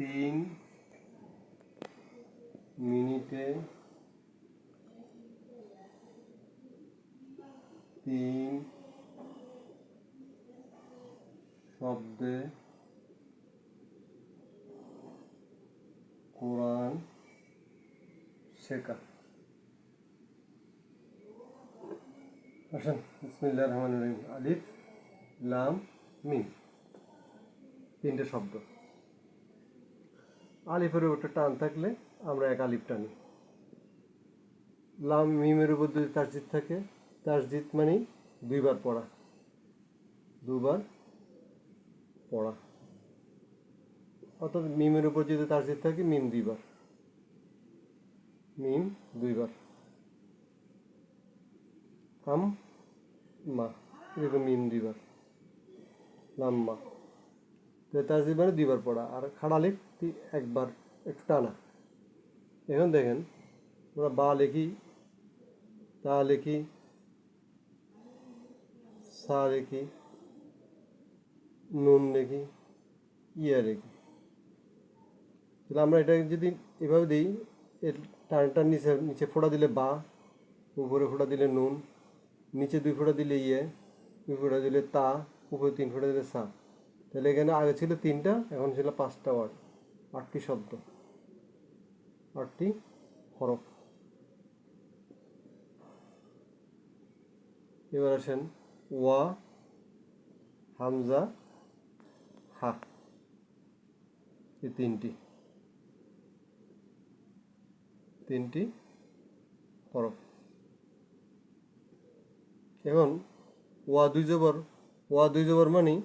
তিন মিনিটে তিন শব্দে কোরআন শেখা। আসেন বিসমিল্লাহ রহমান রহিম। আলিফ, লাম, মিম। তিনটে শব্দ। আলিফের উপর টান থাকলে আমরা এক আলিফ টানি। লাম, মিমের উপর যদি তাসজিদ থাকে, তাসজিদ মানে দুইবার পড়া। দুবার পড়া। অর্থাৎ মিমের উপর যদি তাসজিদ থাকে, মিম দুইবার। মিম দুইবার। হাম মা, এরকম মিম দুইবার। লাম্মা তো তাসজিদ মানে দুইবার পড়া। আর খাড়ালিফ একবার একটু টানা। এখন দেখেন, আমরা বা লিখি, তা লিখি, সা লিখি, নুন লিখি, ইয়া লিখি। তাহলে আমরা এটা যদি এভাবে দিই, এর টানটার নিচে নিচে ফোঁটা দিলে বা, উপরে ফোঁটা দিলে নুন, নিচে দুই ফোঁটা দিলে ইয়ে দুই ফোঁটা দিলে তা, উপরে তিন ফোঁটা দিলে সা। তাহলে এখানে আগে ছিল তিনটা, এখন ছিল পাঁচটা ওয়ার্ড আটটি শব্দ। আটটি হরফ। এবার আসেন ওয়া, হামজা, হা। এই তিনটি। তিনটি হরফ। এখন ওয়া দুই জবর। ওয়া দুই জবর মানে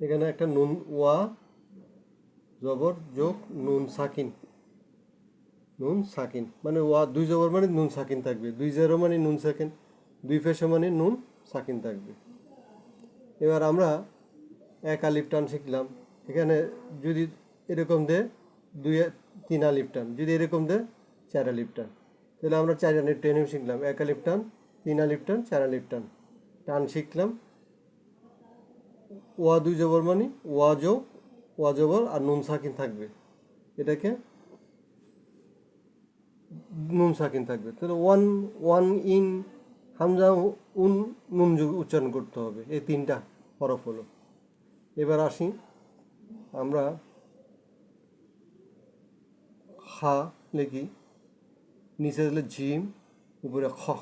এখানে একটা নুন, ওয়া জবর যোগ নুন সাকিন। নুন সাকিন। মানে ওয়া, দুই জবর মানে নুন সাকিন থাকবে। দুই জেরো মানে নুন সাকিন। দুই ফেসে মানে নুন সাকিন থাকবে। এবার আমরা এক আলিফ টান শিখলাম। এখানে যদি এরকম দে, দুই তিন আলিফ টান। যদি এরকম দে, চার আলিফ টান। তাহলে আমরা চার আলিফ টেনে শিখলাম। এক আলিফ টান, তিন আলিফ টান, চার আলিফ টান। টান শিখলাম। ওয়া দুই জবর মানে ওয়া যোগ ওয়া জবর আর নুন সাকিন থাকবে। এটাকে নুন সাকিন থাকবে। তাহলে ওয়ান ওয়ান ইন হামজা উন নুন যুগ উচ্চারণ করতে হবে। এই তিনটা হরফ হলো। এবার আসি আমরা হা লিখি। নিচে দিলে জিম, উপরে খ।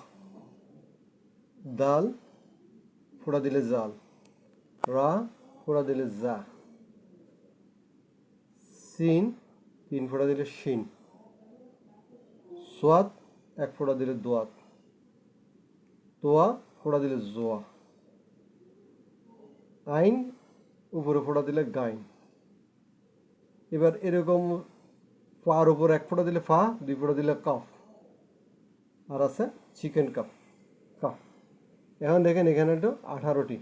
দাল, ফোড়া দিলে জাল। রা, ফোড়া দিলে জা। সিন, তিন ফোড়া দিলে শিন। সোয়াদ, এক ফোড়া দিলে দোয়াত তোয়া ফোড়া দিলে জোয়া। আইন, উপরে ফোড়া দিলে গাইন। এবার এরকম ফার উপর এক ফোঁটা দিলে ফা, দুই ফোঁটা দিলে কাফ। আর আছে চিকেন কাপ কাপ এখন দেখেন এখানে একটু আঠারোটি।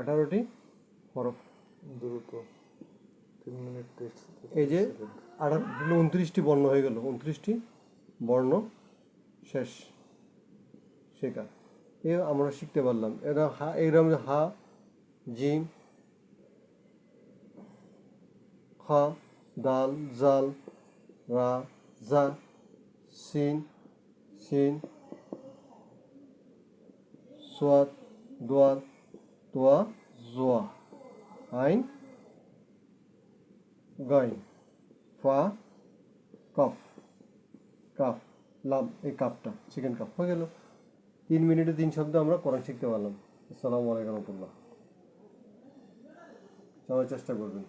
আঠারোটি হরফ। তেইশ এই যে আঠারো উনত্রিশটি বর্ণ হয়ে গেল উনত্রিশটি বর্ণ শেষ শেখা। এ আমরা শিখতে পারলাম। এরা হা এরকম হা জিম খা দাল জাল রা জা সিন সিন সোয়াদ দোয়াত তোয়া জোয়া। আইন গাইন ফা, কফ, কাফ লাভ এই কাপটা চিকেন কাপ হয়ে গেল। তিন মিনিটে তিন শব্দ আমরা কোরআন শিখতে পারলাম। আসসালামু আলাইকুম রহমতুল্লাহ। সবাই চেষ্টা করবেন।